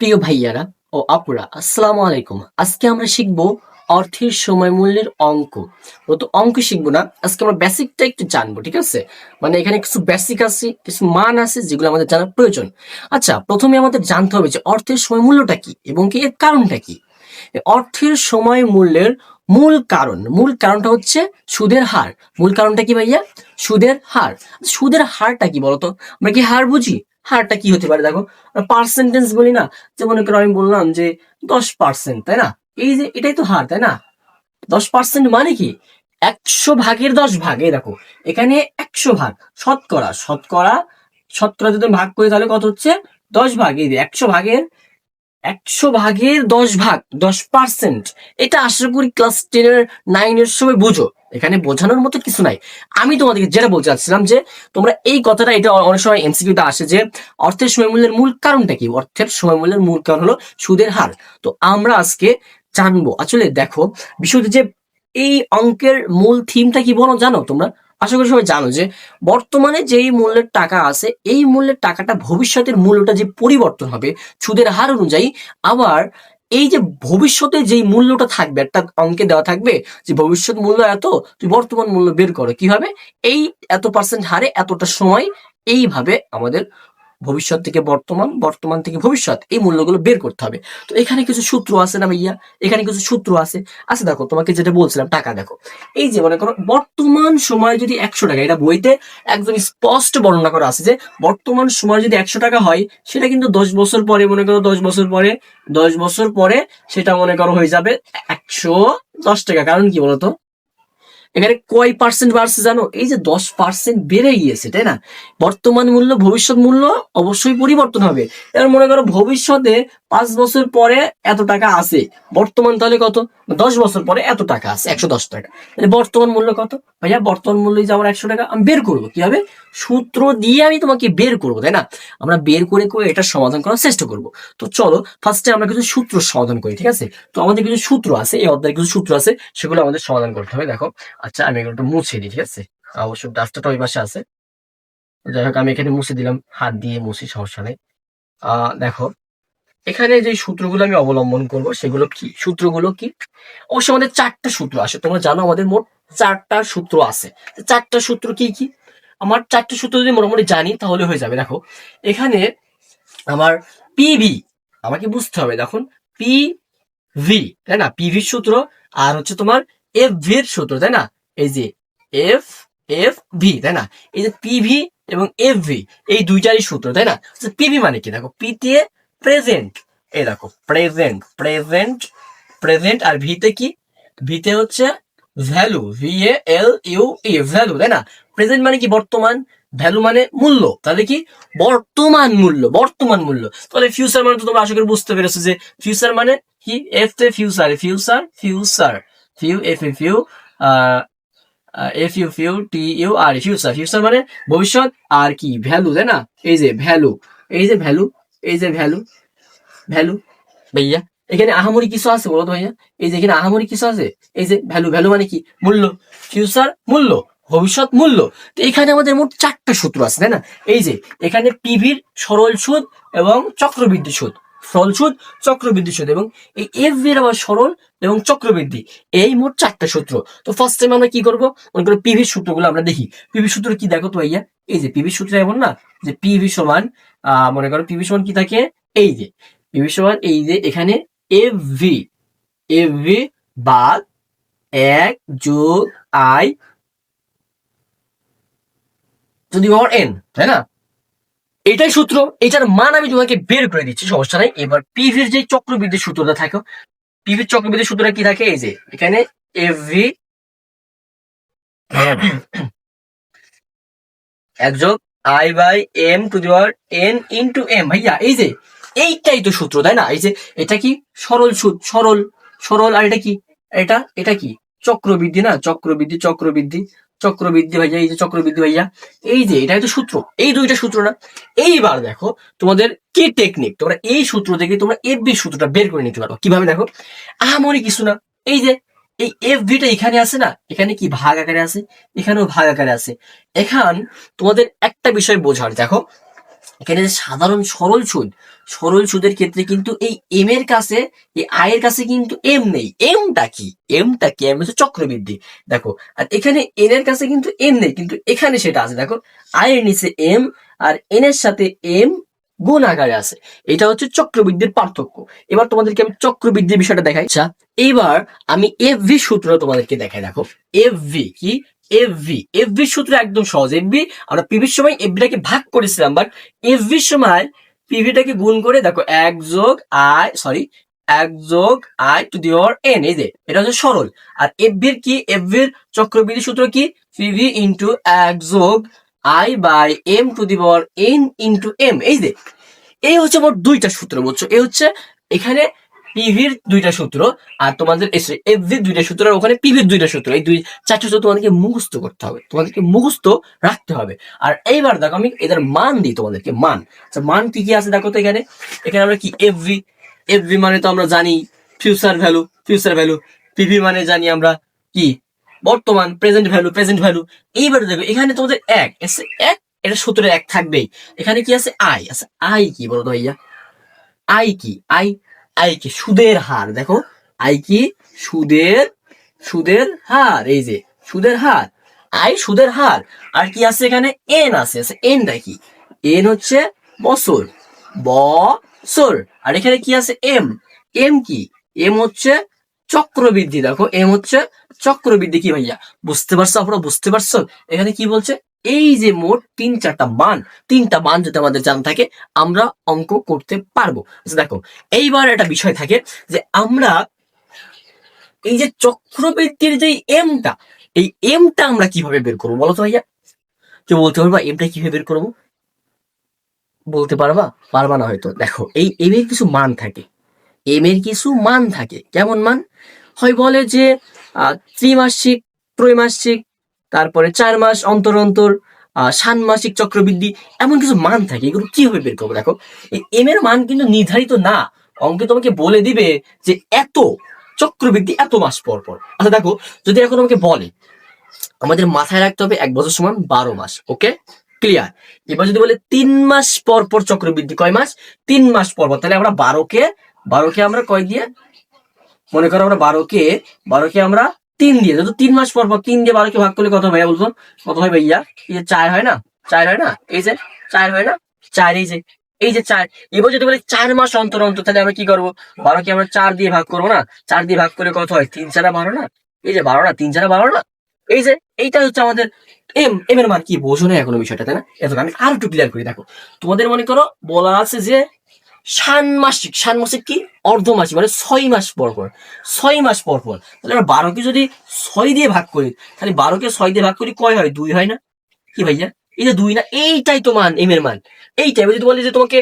প্রিয় ভাইয়ারা ও আপুরা, আসসালামু আলাইকুম। আজকে আমরা শিখব অর্থের সময় মূল্যের অঙ্ক। ও তো অঙ্ক শিখব না, আজকে আমরা বেসিকটা একটু জানব, ঠিক আছে? মানে এখানে কিছু বেসিক আছে, কিছু মান আছে, যেগুলো আমাদের জানার প্রয়োজন। আচ্ছা প্রথমে আমাদের জানতে হবে যে অর্থের সময় মূল্যটা কি এবং কি এর কারণটা কি। অর্থের সময় মূল্যের মূল কারণ, মূল কারণটা হচ্ছে সুদের হার। মূল কারণটা কি ভাইয়া? সুদের হার। সুদের হারটা কি বলতো? আমরা কি হার বুঝি? হারটা কি হতে পারে? দেখো পার্সেন্টেজ বলি না, যে মনে করো আমি বললাম যে দশ পার্সেন্ট তাই না? এই যে এটাই তো হার, তাই না? দশ পার্সেন্ট মানে কি? একশো ভাগের দশ ভাগ, এই দেখো, এখানে একশো ভাগ, শতকরা শতকরা শতকরা যদি ভাগ করি তাহলে কত হচ্ছে? দশ ভাগ, এই একশো ভাগের একশো ভাগের দশ ভাগ, দশ পার্সেন্ট এটা আশা করি ক্লাস টেনের নাইনের সময় বুঝো। এখানে বোঝানোর মতো কিছু নাই। আমি তোমাদেরকে যেটা বলতে চাচ্ছিলাম যে, তোমরা এই কথাটা এটা অনেক সময় এমসিকিউতে আসে যে, অর্থের সময় মূল্যের মূল কারণটা কি? অর্থের সময় মূল্যের মূল কারণ হলো সুদের হার। তো আমরা আজকে জানব। আসলে দেখো, বিষয়টি যে এই অঙ্কের মূল থিমটা কি বলো জানো তোমরা? আশা করি সবাই জানো যে বর্তমানে যেই মূল্যের টাকা আছে, এই মূল্যের টাকাটা ভবিষ্যতের মূল্যটা যে পরিবর্তন হবে সুদের হার অনুযায়ী আবার এই যে ভবিষ্যতে যেই মূল্যটা থাকবে একটা অঙ্কে দেওয়া থাকবে যে ভবিষ্যৎ মূল্য এত, তুই বর্তমান মূল্য বের করো। কীভাবে? এই এত পার্সেন্ট হারে এতটা সময় এইভাবে আমাদের ভবিষ্যৎ থেকে বর্তমান বর্তমান থেকে ভবিষ্যৎ, এই মূল্যগুলো বের করতে হবে। তো এখানে কিছু সূত্র আছে না ভাইয়া? এখানে কিছু সূত্র আছে। আচ্ছা দেখো, তোমাকে যেটা বলছিলাম, টাকা দেখো। এই যে, মনে করো, বর্তমান সময়ে যদি একশো টাকা, এটা বইতে একদম স্পষ্ট বর্ণনা করা আছে যে, বর্তমান সময় যদি একশো টাকা হয়, সেটা কিন্তু দশ বছর পরে, মনে করো, দশ বছর পরে, দশ বছর পরে সেটা মনে করো হয়ে যাবে একশো দশ টাকা। কারণ কি বলতো? এখানে কয় পার্সেন্ট বাড়ছে জানো? এই যে দশ পার্সেন্ট বেড়ে গিয়েছে, তাই না? বর্তমান মূল্য, ভবিষ্যৎ মূল্য অবশ্যই পরিবর্তন হবে। এবার মনে করো ভবিষ্যতে পাঁচ বছর পরে এত টাকা আছে। বর্তমান তাহলে কত? দশ বছর পরে এত টাকা আছে, একশো দশ টাকা। বর্তমান মূল্য কত? ভাইয়া, বর্তমান মূল্য যে একশো টাকা, আমি বের করব। কীভাবে সূত্র দিয়ে আমি তোমাকে বের করব, তাই না? আমরা বের করে করে এটা সমাধান করার চেষ্টা করব। তো চলো ফার্স্টে আমরা কিছু সূত্র সমাধান করি, ঠিক আছে? তো আমাদের কিছু সূত্র আছে, এই অধ্যায়ে কিছু সূত্র আছে, সেগুলো আমাদের সমাধান করতে হবে। দেখো আচ্ছা আমি এগুলো মুছে দিই, ঠিক আছে? অবশ্য ডাস্টারটা ওই পাশে আছে। যাই হোক, আমি এখানে মুছে দিলাম, হাত দিয়ে মুছি, সমস্যা নেই। আহ, দেখো এখানে যে সূত্রগুলো আমি অবলম্বন করব, সেগুলো কি? সূত্রগুলো কি? অবশ্য আমাদের চারটা সূত্র আসে। তোমরা জানো আমাদের মোট চারটা সূত্র আছে। চারটা সূত্র কি কি? আমার চারটা সূত্র যদি মোটামুটি জানি, তাহলে হয়ে যাবে। দেখো, এখানে আমার পিভি আমাকে বুঝতে হবে। দেখুন পি ভি তাই না? পিভির সূত্র, আর হচ্ছে তোমার এফ ভির সূত্র, তাই না? এই যে এফ এফ ভি তাই না? এই যে পিভি এবং এফ ভি এই দুইটারই সূত্র, তাই না? পিভি মানে কি? দেখো পি তে প্রেজেন্ট এই দেখো প্রেজেন্ট প্রেজেন্ট প্রেজেন্ট আর ভিতে কি? ভিতে হচ্ছে value V A L U E value তাই না? প্রেজেন্ট মানে কি বর্তমান? ভ্যালু মানে মূল্য। তাহলে কি? বর্তমান মূল্য বর্তমান মূল্য। তাহলে ফিউচার মানে তো তোমরা আশা করি বুঝতে পেরেছ যে ফিউচার মানে কি? এফ তে future future future fu F A fu F U fu T U R future future মানে ভবিষ্যৎ, আর কি? ভ্যালু তাই না? এই যে ভ্যালু এই যে ভ্যালু এই যে ভ্যালু ভ্যালু, ভাইয়া, এখানে আহামরি কিছু আছে বলো তো ভাইয়া? এই যে এখানে আহামরি কিছু আছে? এই যে ভ্যালু ভ্যালু মানে কি? মূল্য ফিউচার মূল্য, ভবিষ্যৎ মূল্য। তো এখানে আমাদের মোট চারটা সূত্র আছে, তাই না? এই যে এখানে পিভির সরল সুদ এবং চক্রবৃদ্ধি সুদ। সরল সুদ, চক্রবৃদ্ধি সুদ এবং এই এফ এর আবার সরল এবং চক্রবৃদ্ধি। এই মোট চারটা সূত্র। তো ফার্স্ট টাইম আমরা কি করব? মনে করো পিভির সূত্রগুলো আমরা দেখি। পিভি সূত্র কি দেখো তো ভাইয়া? এই যে পিভি সূত্র এমন না যে পিভি সমান মনে করো পিভি সমান কি থাকে? এই যে পিভি সমান এই যে এখানে এফ ভি এফ ভি বাদ এক যোগ আই যদি পাওয়ার এন তাই না? এটাই সূত্র এটার মান আমি তোমাকে বের করে দিচ্ছি সমস্যা নাই। এবার পিভির যে চক্রবৃদ্ধি সূত্রটা থাকে পিভির চক্রবৃদ্ধি সূত্রটা কি থাকে? এই যে এখানে এফ ভি এক I by M to the power N into M ভাইয়া, এই যে, এইটাই তো সূত্র, তাই না? এই যে, এটা কি সরল সরল সরল, আর এটা কি? এটা এটা কি? চক্রবৃদ্ধি না? চক্রবৃদ্ধি চক্রবৃদ্ধি চক্রবৃদ্ধি ভাইয়া, এই যে চক্রবৃদ্ধি ভাইয়া, এই যে, এটাই তো সূত্র, এই দুইটা সূত্র না? এইবার দেখো, তোমাদের কি টেকনিক তোমরা এই সূত্র থেকে তোমরা এফ বি সূত্রটা বের করে নিতে পারো। কীভাবে দেখো? আহামরি কিছু না। এই যে এই এফ বিটা এখানে আছে না? এখানে কি ভাগ আকারে আছে? এখানেও ভাগ আকারে আছে। এখান তোমাদের একটা বিষয় বোঝার, দেখো। এখানে যে সাধারণ সরল সুদ, সরল সুদের ক্ষেত্রে কিন্তু এই এম এর কাছে, এই আই এর কাছে কিন্তু এম নেই। এমটা কি? এমটা কি? এম হচ্ছে চক্রবৃদ্ধি। দেখো, আর এখানে এন এর কাছে কিন্তু এম নেই, কিন্তু এখানে সেটা আছে। দেখো আই এর নিচে এম আর এন এর সাথে এম গুণ আকারে আছে। এটা হচ্ছে চক্রবৃদ্ধির পার্থক্য। এবার তোমাদেরকে আমি চক্রবৃদ্ধির বিষয়টা দেখাই। আচ্ছা এবার আমি এফ ভি সূত্র তোমাদেরকে দেখাই। দেখো এফ ভি কি? এফ ভি এফ ভি সূত্র একদম সহজ। এফ ভি আমরা পিভির সময় এফ ভিটাকে ভাগ করেছিলাম বাট এফ ভির সময় পিভিটাকে গুণ করে, দেখো, এক যোগ আই সরি এক যোগ আই টু দি এন এই যে, এটা হচ্ছে সরল। আর এফ ভির কি? এফ ভির চক্রবৃদ্ধি সূত্র কি? পিভি ইন্টু এক যোগ I by M to the power N into M এই যে, এই হচ্ছে মোট দুইটা সূত্র, বুঝছ? এই হচ্ছে এখানে পিভির দুইটা সূত্র আর তোমাদের এফ ভির দুইটা সূত্র আর ওখানে পিভির দুইটা সূত্র, এই দুই চারটা সূত্র তোমাদেরকে মুখস্থ করতে হবে, তোমাদেরকে মুখস্থ রাখতে হবে। আর এইবার দেখো আমি এদের মান দিই তোমাদেরকে, মান। আচ্ছা মান কি কি আছে দেখো তো এখানে? এখানে আমরা কি এফ ভি এফ ভি মানে তো আমরা জানি future value future value PV মানে জানি আমরা কি? বর্তমান প্রেজেন্ট ভ্যালু প্রেজেন্ট ভ্যালু এইবার দেখো, এখানে তোমাদের এক এক, এটা সূত্রে এক থাকবেই। এখানে কি আছে? আই আছে আই কি বলো তো ভাইয়া? আই কি? আই আই কি? সুদের হার, দেখো। আই কি? সুদের সুদের হার, এই যে, সুদের হার। আই সুদের হার, আর কি আছে এখানে? এন আছে আছে এনটা কি? এন হচ্ছে বছর বছর। আর এখানে কি আছে? এম এম কি? এম হচ্ছে চক্রবৃদ্ধি, দেখো, এম হচ্ছে চক্রবৃদ্ধি কি ভাইয়া? বুঝতে পারছ আপনারা? বুঝতে পারছ? এখানে কি বলছে? এই যে মোট তিন চারটা মান, তিনটা মান যদি আমাদের জানা থাকে, আমরা অঙ্ক করতে পারব। আচ্ছা দেখো, এইবার একটা বিষয় থাকে যে আমরা এই যে চক্রবৃদ্ধির যে এমটা এই এমটা আমরা কীভাবে বের করব বলো তো ভাইয়া? কেউ বলতে পারবা? এমটা কীভাবে বের করব? বলতে পারবা? পারবা না হয়তো। দেখো, এই এম এর কিছু মান থাকে। এম এর কিছু মান থাকে। কেমন মান? হয় বলে যে ত্রিমাসিক, ত্রৈমাসিক, তারপরে চার মাস অন্তর অন্তর ষান্মাসিক চক্রবৃদ্ধি, এমন কিছু মান থাকে। এগুলো কীভাবে বের করব? দেখো এম এর মান কিন্তু নির্ধারিত না। অঙ্কে তোমাকে বলে দিবে যে এত চক্রবৃদ্ধি এত মাস পর পর। আচ্ছা দেখো, যদি এখন আমাকে বলে, আমাদের মাথায় রাখতে হবে এক বছর সমান বারো মাস, ওকে? ক্লিয়ার এবার যদি বলে তিন মাস পর পর চক্রবৃদ্ধি কয় মাস? তিন মাস পর পর। তাহলে আমরা বারোকে বারোকে আমরা কয় দিয়ে মনে করো আমরা বারোকে বারোকে আমরা তিন দিয়ে যেহেতু তিন মাস পর পর তিন দিয়ে বারোকে ভাগ করলে কত ভাইয়া বলতো? কত হয় ভাইয়া? এই যে চার হয় না? চার হয় না? এই যে চার হয় না? চার, এই যে এই যে চার। এবার যদি বলি চার মাস অন্তর অন্তর, তাহলে আমরা কি করব? বারোকে আমরা চার দিয়ে ভাগ করব না? চার দিয়ে ভাগ করে কত হয়? তিন চারা বারো না? এই যে বারো না, তিন চারা বারো না? এই যে, এইটা হচ্ছে আমাদের এম এম এর মান কি? বোঝো না এখনও বিষয়টা, তাই না? এত আমি আরও একটু ক্লিয়ার করি দেখো। তোমাদের মনে করো বলা আছে যে ষান্মাসিক ষান্মাসিক কি? অর্ধমাসিক মানে ছয় মাস পর ছয় মাস পর তাহলে আমরা বারোকে যদি ছয় দিয়ে ভাগ করি, তাহলে বারোকে ছয় দিয়ে ভাগ করি কয় হয়? দুই হয় না? কি ভাইয়া? এই যে দুই না, এইটাই তো মান, এম এর মান। এইটাই যদি বলি যে তোমাকে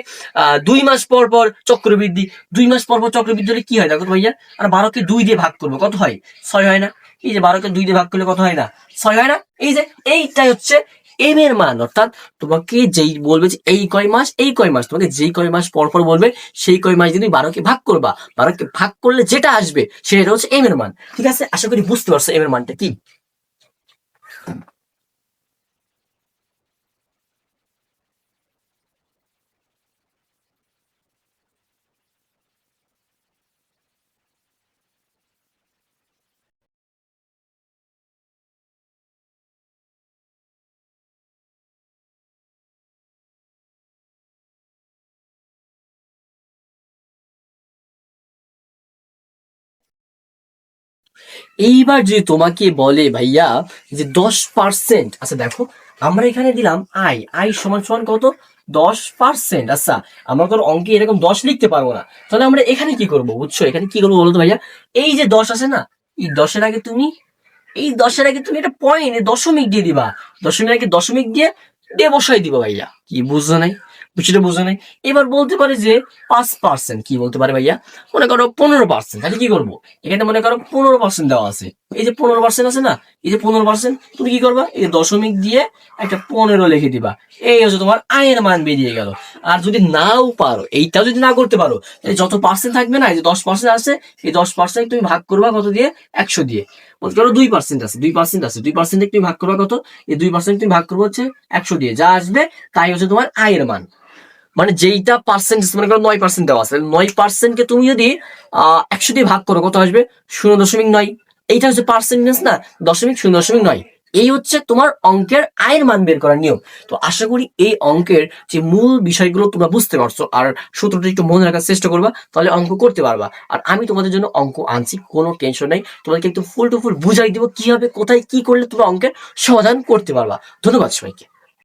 দুই মাস পর পর চক্রবৃদ্ধি, দুই মাস পর পর চক্রবৃদ্ধি হলে কি হয়? দেখো ভাইয়া, আর বারোকে দুই দিয়ে ভাগ করব, কত হয়? ছয় হয় না? এই যে বারোকে দুই দিয়ে ভাগ করলে কত হয় না? ছয় হয় না? এই যে, এইটাই হচ্ছে এম এর মান, অর্থাৎ তোমাকে যেই বলবে যে এই কয় মাস, এই কয় মাস, তোমাকে যেই কয় মাস পর পর বলবে, সেই কয় মাস তুমি বারোকে ভাগ করবা, বারোকে ভাগ করলে যেটা আসবে, সেটা হচ্ছে এম এর মান। ঠিক আছে? আশা করি বুঝতে পারছ এম এর মানটা কি? এইবার যদি তোমাকে বলে ভাইয়া যে দশ পার্সেন্ট আচ্ছা দেখো, আমরা এখানে দিলাম আই আই সমান সমান কত? দশ পার্সেন্ট আচ্ছা আমরা তো অঙ্কে এরকম দশ লিখতে পারব না। তাহলে আমরা এখানে কি করব বুঝছ? এখানে কি করব বলো তো ভাইয়া? এই যে দশ আছে না, এই দশের আগে তুমি, এই দশের আগে তুমি একটা পয়েন্ট দশমিক দিয়ে দিবা। দশমিক আগে দশমিক দিয়ে ডে বসাই দিবা ভাইয়া। কি বুঝছ নাই? বিষয়টা বুঝো নাই। এবার বলতে পারে যে পাঁচ পার্সেন্ট কি বলতে পারে ভাইয়া? মনে করো পনেরো পার্সেন্ট তাহলে কি করব? এখানে মনে করো পনেরো পার্সেন্ট দেওয়া আছে। এই যে পনেরো পার্সেন্ট আছে না? এই যে পনেরো পার্সেন্ট তুমি কি করবা? এই দশমিক দিয়ে একটা পনেরো লিখে দিবা। এই হচ্ছে তোমার আয়ের মান বেরিয়ে গেল। আর যদি নাও পারো, এইটাও যদি না করতে পারো যত পার্সেন্ট থাকবে না, এই যে দশ পার্সেন্ট আছে, এই দশ পার্সেন্ট তুমি ভাগ করবা কত দিয়ে? একশো দিয়ে। বলতে পারো দুই পার্সেন্ট আছে, দুই পার্সেন্ট আছে। দুই পার্সেন্ট তুমি ভাগ করবা কত? এই দুই পার্সেন্ট তুমি ভাগ করব হচ্ছে একশো দিয়ে। যা আসবে, তাই হচ্ছে তোমার আয়ের মান। মানে যেইটা পার্সেন্টেজ মনে করো নয় পার্সেন্ট দেওয়া আছে নয় পার্সেন্টকে তুমি যদি একশো দিয়ে ভাগ করো, কত আসবে? শূন্য দশমিক নয়। এইটা হচ্ছে পার্সেন্টেজ না, দশমিক শূন্য দশমিক নয়। এই হচ্ছে তোমার অঙ্কের আয়ের মান বের করার নিয়ম। তো আশা করি এই অঙ্কের যে মূল বিষয়গুলো তোমরা বুঝতে পারছ, আর সূত্রটা একটু মনে রাখার চেষ্টা করবা, তাহলে অঙ্ক করতে পারবা। আর আমি তোমাদের জন্য অঙ্ক আনছি, কোনো টেনশন নেই। তোমাদেরকে একটু ফুল টু ফুল বুঝাই দিব, কীভাবে, কোথায়, কি করলে তোমরা অঙ্কের সমাধান করতে পারবা। ধন্যবাদ সবাইকে।